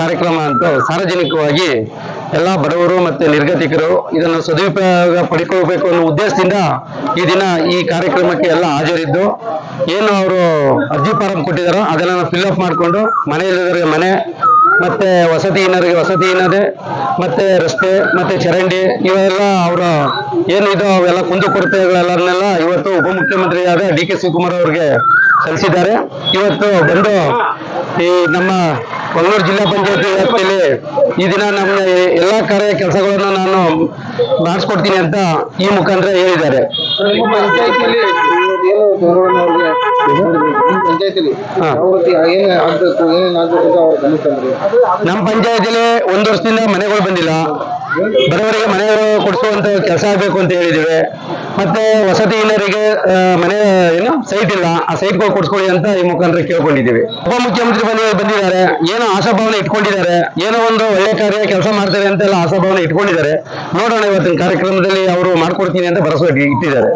ಕಾರ್ಯಕ್ರಮ ಅಂತ ಸಾರ್ವಜನಿಕವಾಗಿ ಎಲ್ಲ ಬಡವರು ಮತ್ತೆ ನಿರ್ಗತಿಕರು ಇದನ್ನು ಸದುಪಯೋಗ ಪಡ್ಕೊಳ್ಬೇಕು ಅನ್ನೋ ಉದ್ದೇಶದಿಂದ ಈ ದಿನ ಈ ಕಾರ್ಯಕ್ರಮಕ್ಕೆ ಎಲ್ಲ ಹಾಜರಿದ್ದು. ಏನು ಅವರು ಅರ್ಜಿ ಫಾರಂ ಕೊಟ್ಟಿದಾರೋ ಅದನ್ನ ಫಿಲ್ ಅಪ್ ಮಾಡಿಕೊಂಡು ಮನೆಯಲ್ಲಿರೋರಿಗೆ ಮನೆ, ಮತ್ತೆ ವಸತಿಹೀನರಿಗೆ ವಸತಿಹೀನದೆ ಮತ್ತೆ ರಸ್ತೆ, ಮತ್ತೆ ಚರಂಡಿ ಇವೆಲ್ಲ ಅವರ ಏನಿದೆ ಅವೆಲ್ಲ ಕುಂದುಕೊರತೆಗಳೆಲ್ಲರನ್ನೆಲ್ಲ ಇವತ್ತು ಉಪಮುಖ್ಯಮಂತ್ರಿಯಾದ ಡಿ ಕೆ ಶಿವಕುಮಾರ್ ಅವರಿಗೆ ಸಲ್ಲಿಸಿದ್ದಾರೆ. ಇವತ್ತು ಬಂದು ಈ ನಮ್ಮ ಮಂಗಳೂರು ಜಿಲ್ಲಾ ಪಂಚಾಯತಿ ವ್ಯಾಪ್ತಿಯಲ್ಲಿ ಈ ದಿನ ನಮ್ಮ ಎಲ್ಲ ಕಾರ್ಯ ಕೆಲಸಗಳನ್ನು ನಾನು ಮಾಡಿಸ್ಕೊಡ್ತೀನಿ ಅಂತ ಈ ಮುಖಾಂತರ ಹೇಳಿದ್ದಾರೆ. ನಿಮ್ಮ ಪಂಚಾಯತಿಲಿ ಒಂದು ವರ್ಷದಿಂದ ಮನೆಗಳು ಬಂದಿಲ್ಲ. ಬಡವರಿಗೆ ಮನೆಗಳು ಕೊಡಿಸುವಂತ ಕೆಲಸ ಆಗಬೇಕು ಅಂತ ಹೇಳಿದ್ದೇವೆ. ಮತ್ತೆ ವಸತಿ ಇಲ್ಲರಿಗೆ ಮನೆ, ಏನು ಸೈಟ್ ಇಲ್ಲ. ಆ ಸೈಟ್ಗಳು ಕೊಡ್ಸ್ಕೊಳ್ಳಿ ಅಂತ ಈ ಮುಖಾಂತರ ಕೇಳ್ಕೊಂಡಿದ್ದೀವಿ. ಉಪಮುಖ್ಯಮಂತ್ರಿ ಬಂದು ಬಂದಿದ್ದಾರೆ. ಏನೋ ಆಶಾಭಾವನೆ ಇಟ್ಕೊಂಡಿದ್ದಾರೆ. ಏನೋ ಒಂದು ಒಳ್ಳೆ ಕಾರ್ಯ ಕೆಲಸ ಮಾಡ್ತಾರೆ ಅಂತೆಲ್ಲ ಆಶಾಭಾವನೆ ಇಟ್ಕೊಂಡಿದ್ದಾರೆ. ನೋಡೋಣ ಇವತ್ತಿನ ಕಾರ್ಯಕ್ರಮದಲ್ಲಿ ಅವರು ಮಾಡ್ಕೊಡ್ತೀನಿ ಅಂತ ಭರವಸೆ ಇಟ್ಟಿದ್ದಾರೆ.